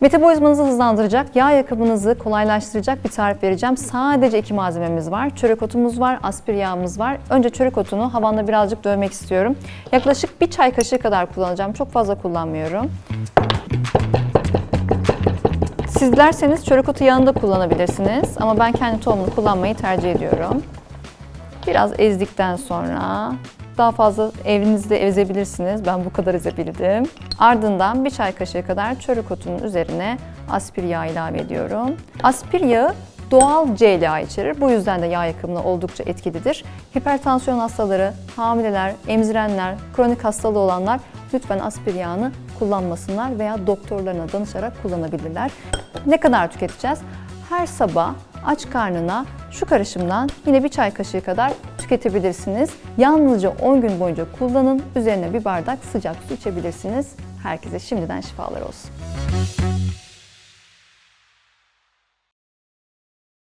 Metabolizmanızı hızlandıracak, yağ yakımınızı kolaylaştıracak bir tarif vereceğim. Sadece iki malzememiz var. Çörek otumuz var, aspir yağımız var. Önce çörek otunu havanda birazcık dövmek istiyorum. Yaklaşık bir çay kaşığı kadar kullanacağım. Çok fazla kullanmıyorum. Siz dilerseniz çörek otu yağını da kullanabilirsiniz. Ama ben kendi tohumunu kullanmayı tercih ediyorum. Biraz ezdikten sonra daha fazla evinizde ezebilirsiniz. Ben bu kadar ezebildim. Ardından bir çay kaşığı kadar çörek otunun üzerine aspir yağ ilave ediyorum. Aspir yağı doğal CLA içerir. Bu yüzden de yağ yakımına oldukça etkilidir. Hipertansiyon hastaları, hamileler, emzirenler, kronik hastalığı olanlar lütfen aspir yağını kullanmasınlar veya doktorlarına danışarak kullanabilirler. Ne kadar tüketeceğiz? Her sabah aç karnına şu karışımdan yine bir çay kaşığı kadar tüketebilirsiniz. Yalnızca 10 gün boyunca kullanın. Üzerine bir bardak sıcak su içebilirsiniz. Herkese şimdiden şifalar olsun.